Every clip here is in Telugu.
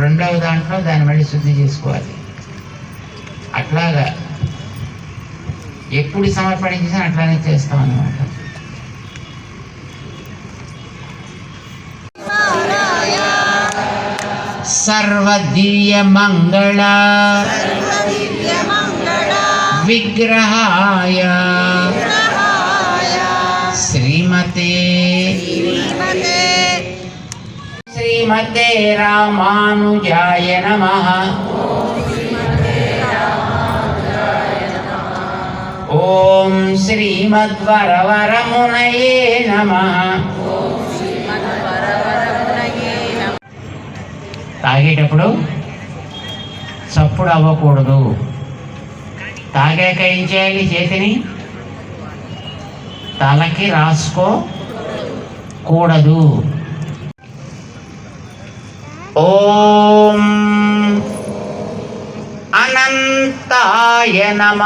రెండవ దాంట్లో దాన్ని మళ్ళీ శుద్ధి చేసుకోవాలి. అట్లాగా ఎప్పుడు సమర్పణించినా అట్లానే చేస్తాం అన్నమాట. సర్వదివ్య మంగళ విగ్రహాయ శ్రీమతే రామానుజాయ నమ. ఓం శ్రీమద్వరవరమునయే నమ. తాగేటప్పుడు చప్పుడు అవ్వకూడదు. తాగాక ఏం చేయాలి చేతిని? తలకి రాసుకోకూడదు. ఓం అనంతాయ నమ.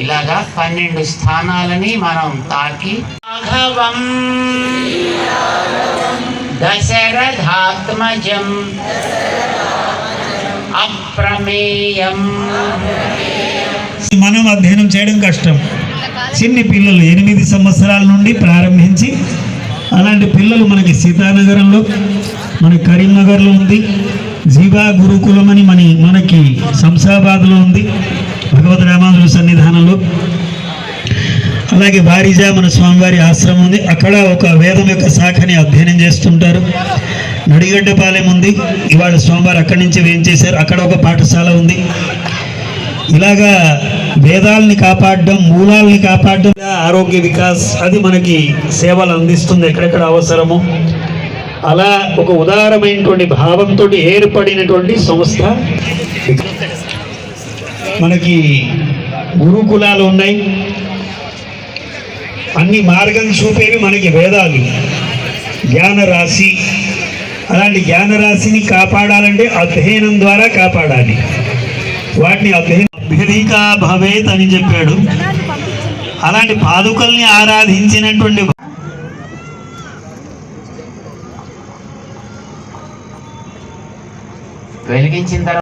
ఇలాగా పన్నెండు స్థానాలని మనం తాకి రాఘవం. దశరథాత్మజం. అప్రమేయం. మనం అధ్యయనం చేయడం కష్టం. చిన్ని పిల్లలు ఎనిమిది సంవత్సరాల నుండి ప్రారంభించి అలాంటి పిల్లలు మనకి సీతానగరంలో మన కరీంనగర్లో ఉంది జీవా గురుకులం అని మన మనకి శంషాబాద్లో ఉంది భగవద్ రామానుజుల సన్నిధానంలో. అలాగే బారిజా మన స్వామివారి ఆశ్రమం ఉంది అక్కడ ఒక వేదం యొక్క శాఖని అధ్యయనం చేస్తుంటారు. నడిగడ్డపాలెం ఉంది ఇవాళ స్వామివారు అక్కడి నుంచి వేం చేశారు అక్కడ ఒక పాఠశాల ఉంది. ఇలాగా వేదాలని కాపాడడం మూలాల్ని కాపాడడం. ఆరోగ్య వికాస్ అది మనకి సేవలు అందిస్తుంది ఎక్కడెక్కడ అవసరమో. అలా ఒక ఉదారమైనటువంటి భావంతో ఏర్పడినటువంటి సంస్థ. మనకి గురుకులాలు ఉన్నాయి. అన్ని మార్గం చూపేవి మనకి వేదాలు. జ్ఞానరాశి. అలాంటి జ్ఞానరాశిని కాపాడాలంటే అధ్యయనం ద్వారా కాపాడాలి. వాటిని అభ్య భవేత్ అని చెప్పాడు. అలాంటి పాదుకల్ని ఆరాధించినటువంటి వెలిగించిన తర్వాత